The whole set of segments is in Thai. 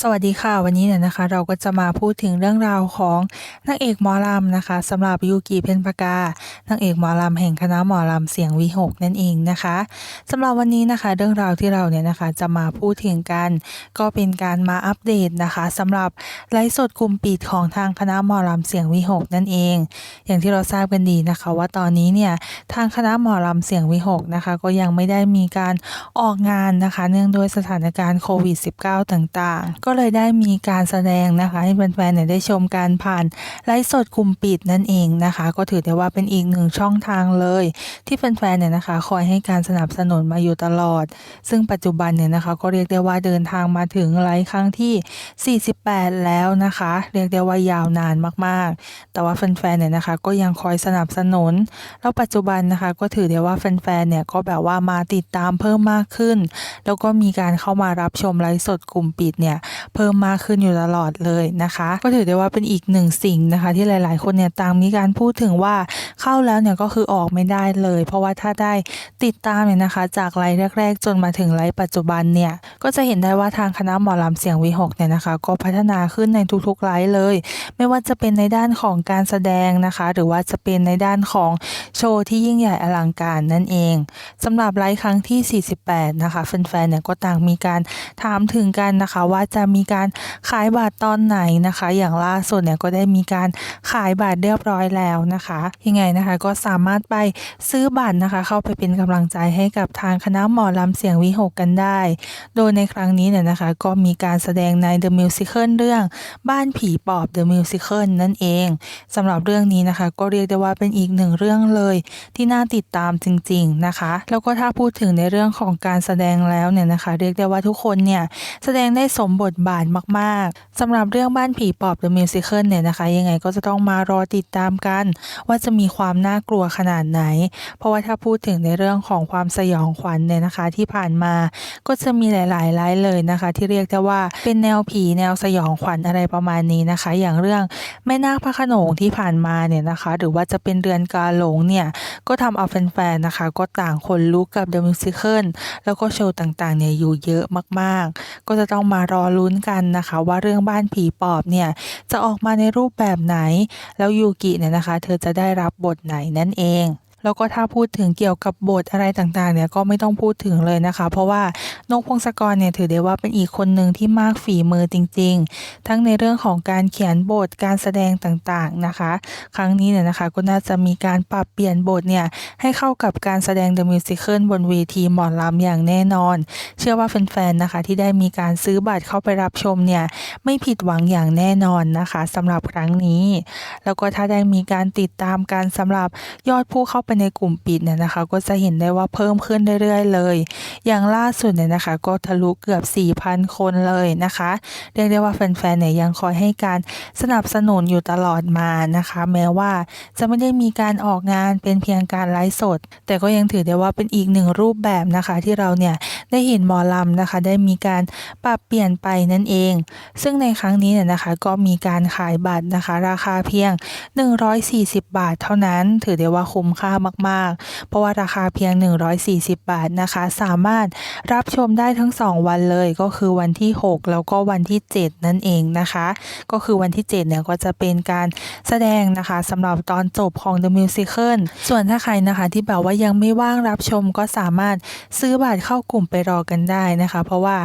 สวัสดีค่ะ วันนี้เนี่ยนะคะ เราก็จะมาพูดถึงเรื่องราวของนางเอกหมอลำนะคะสำหรับยูกิเพ็ญปากานางเอกหมอลำแห่งคณะหมอลำเสียงวิหกนั่นเองนะคะสำหรับวันนี้นะคะ เรื่องราวที่เราเนี่ยนะคะจะมาพูดถึงกัน ก็เป็นการมาอัปเดตนะคะสำหรับไลฟ์สดกลุ่มปิดของทางคณะหมอลำเสียงวิหกนั่นเอง อย่างที่เราทราบกันดีนะคะ ว่าตอนนี้เนี่ยทางคณะหมอลำเสียงวิหกนะคะ ก็ยังไม่ได้มีการออกงานนะคะ เนื่องด้วยสถานการณ์โควิด -19 ต่างๆก็เลยได้มีการแสดงนะคะ ให้แฟนๆได้ชมการผ่านไลฟ์สดกลุ่มปิดนั่นเองนะคะ ก็ถือได้ว่าเป็นอีกหนึ่งช่องทางเลย ที่แฟนๆเนี่ยนะคะ คอยให้การสนับสนุนมาอยู่ตลอด ซึ่งปัจจุบันเนี่ยนะคะ ก็เรียกได้ว่าเดินทางมาถึงไลฟ์ครั้งที่ 48 แล้วนะคะ เรียกได้ว่ายาวนานมากๆ แต่ว่าแฟนๆเนี่ยนะคะ ก็ยังคอยสนับสนุนแล้วปัจจุบันนะคะ ก็ถือได้ว่าแฟนๆเนี่ยก็แบบว่ามาติดตามเพิ่มมากขึ้น แล้วก็มีการเข้ามารับชมไลฟ์สดกลุ่มปิดเนี่ย เพิ่มมากขึ้นอยู่ตลอดเลยนะคะ ก็ถือได้ว่าเป็นอีกหนึ่งสิ่งนะคะ ที่หลาย ๆ คนเนี่ยต่างมีการพูดถึงว่าเข้าแล้วเนี่ยก็คือออกไม่ได้เลย เพราะว่าถ้าได้ติดตามเนี่ยนะคะ จากไลฟ์แรก ๆ จนมาถึงไลฟ์ปัจจุบันเนี่ยก็จะเห็นได้ว่าทางคณะหมอลำเสียงวิหกเนี่ยนะคะ ก็พัฒนาขึ้นในทุกๆไลฟ์เลย ไม่ว่าจะเป็นในด้านของการแสดงนะคะ หรือว่าจะเป็นในด้านของโชว์ที่ยิ่งใหญ่อลังการนั่นเองสำหรับไลฟ์ครั้งที่ 48 นะคะแฟนๆเนี่ยก็ต่างมีการถามถึงกันนะคะว่าจะมีีการขายบัตรตอนไหนนะคะ อย่างล่าสุดเนี่ยก็ได้มีการขายบัตรเรียบร้อยแล้วนะคะ ยังไงนะคะก็สามารถไปซื้อบัตรนะคะ เข้าไปเป็นกำลังใจให้กับทางคณะหมอลำเสียงวิหกกันได้ โดยในครั้งนี้เนี่ยนะคะ ก็มีการแสดงใน The Musical เรื่องบ้านผีปอบ The Musical นั่นเองสำหรับเรื่องนี้นะคะ ก็เรียกได้ว่าเป็นอีกหนึ่งเรื่องเลยที่น่าติดตามจริง ๆนะคะ แล้วก็ถ้าพูดถึงในเรื่องของการแสดงแล้วเนี่ยนะคะ เรียกได้ว่าทุกคนเนี่ยแสดงได้สมบทบาทมากๆสำหรับเรื่องบ้านผีปอบ The Musical เนี่ยนะคะ ยังไงก็จะต้องมารอติดตามกัน ว่าจะมีความน่ากลัวขนาดไหน เพราะว่าถ้าพูดถึงในเรื่องของความสยองขวัญเนี่ยนะคะ ที่ผ่านมาก็จะมีหลายๆไลฟ์เลยนะคะ ที่เรียกได้ว่าเป็นแนวผีแนวสยองขวัญอะไรประมาณนี้นะคะ อย่างเรื่องแม่นาคพระโขนงที่ผ่านมาเนี่ยนะคะ หรือว่าจะเป็นเรือนกาหลงเนี่ยก็ทำเอาแฟนๆนะคะ ก็ต่างคนลุกกับ The Musical แล้วก็โชว์ต่างๆเนี่ยอยู่เยอะมากๆ ก็จะต้องมารอลุ้นกันนะคะ ว่าเรื่องบ้านผีปอบเนี่ยจะออกมาในรูปแบบไหน แล้วยูกิเนี่ยนะคะ เธอจะได้รับบทไหนนั่นเอง แล้วก็ถ้าพูดถึงเกี่ยวกับบทอะไรต่างๆเนี่ยก็ไม่ต้องพูดถึงเลยนะคะ เพราะว่านกพงศกรเนี่ยถือได้ว่าเป็นอีกคนหนึ่งที่มากฝีมือจริง ๆ ทั้งในเรื่องของการเขียนบทการแสดงต่างๆนะคะ ครั้งนี้เนี่ยนะคะก็น่าจะมีการปรับเปลี่ยนบทเนี่ยให้เข้ากับการแสดง The Musical บนเวทีหมอลำอย่างแน่นอน เชื่อว่าแฟนๆนะคะที่ได้มีการซื้อบัตรเข้าไปรับชมเนี่ยไม่ผิดหวังอย่างแน่นอนนะคะสำหรับครั้งนี้ แล้วก็ถ้าได้มีการติดตามการสำหรับยอดผู้เข้าไปในกลุ่มปิดเนี่ยนะคะ ก็จะเห็นได้ว่าเพิ่มขึ้นเรื่อยๆเลย อย่างล่าสุดเนี่ยนะคะ ก็ทะลุเกือบ 4,000 คนเลยนะคะ เรียกได้ว่าแฟนๆเนี่ยยังคอยให้การสนับสนุนอยู่ตลอดมานะคะ แม้ว่าจะไม่ได้มีการออกงานเป็นเพียงการไลฟ์สด แต่ก็ยังถือได้ว่าเป็นอีกหนึ่งรูปแบบนะคะ ที่เราเนี่ยได้เห็นหมอลำนะคะ ได้มีการปรับเปลี่ยนไปนั่นเอง ซึ่งในครั้งนี้เนี่ยนะคะ ก็มีการขายบัตรนะคะ ราคาเพียง 140 บาทเท่านั้น ถือได้ว่าคุ้มค่ามากๆ เพราะว่าราคาเพียง 140 บาทนะคะ สามารถรับชมได้ทั้ง 2 วันเลยก็คือวันที่ 6 แล้วก็วันที่ 7 นั่นเองนะคะ ก็คือวันที่ 7 เนี่ยก็จะเป็นการแสดงนะคะสำหรับตอนจบของ The Musical ส่วนถ้าใครนะคะที่แบบว่ายังไม่ว่างรับชมก็สามารถซื้อบัตรเข้ากลุ่มไปรอกันได้นะคะ เพราะว่า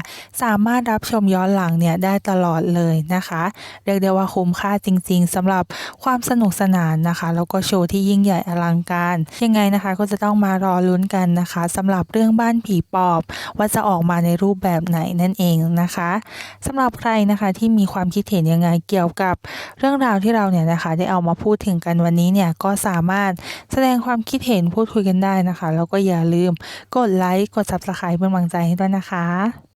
สามารถรับชมย้อนหลังเนี่ยได้ตลอดเลยนะคะเรียกได้ว่าคุ้มค่าจริง ๆสำหรับความสนุกสนานนะคะ แล้วก็โชว์ที่ยิ่งใหญ่อลังการยังไงนะคะก็จะต้องมารอลุ้นกันนะคะสำหรับเรื่องบ้านผีปอบ ว่าจะออกมาในรูปแบบไหนนั่นเองนะคะสำหรับใครนะคะที่มีความคิดเห็นยังไงเกี่ยวกับเรื่องราวที่เราเนี่ยนะคะได้เอามาพูดถึงกันวันนี้เนี่ยก็สามารถแสดงความคิดเห็นพูดคุยกันได้นะคะ แล้วก็อย่าลืมกดไลค์กด subscribe เป็นกำลังใจให้ด้วยนะคะ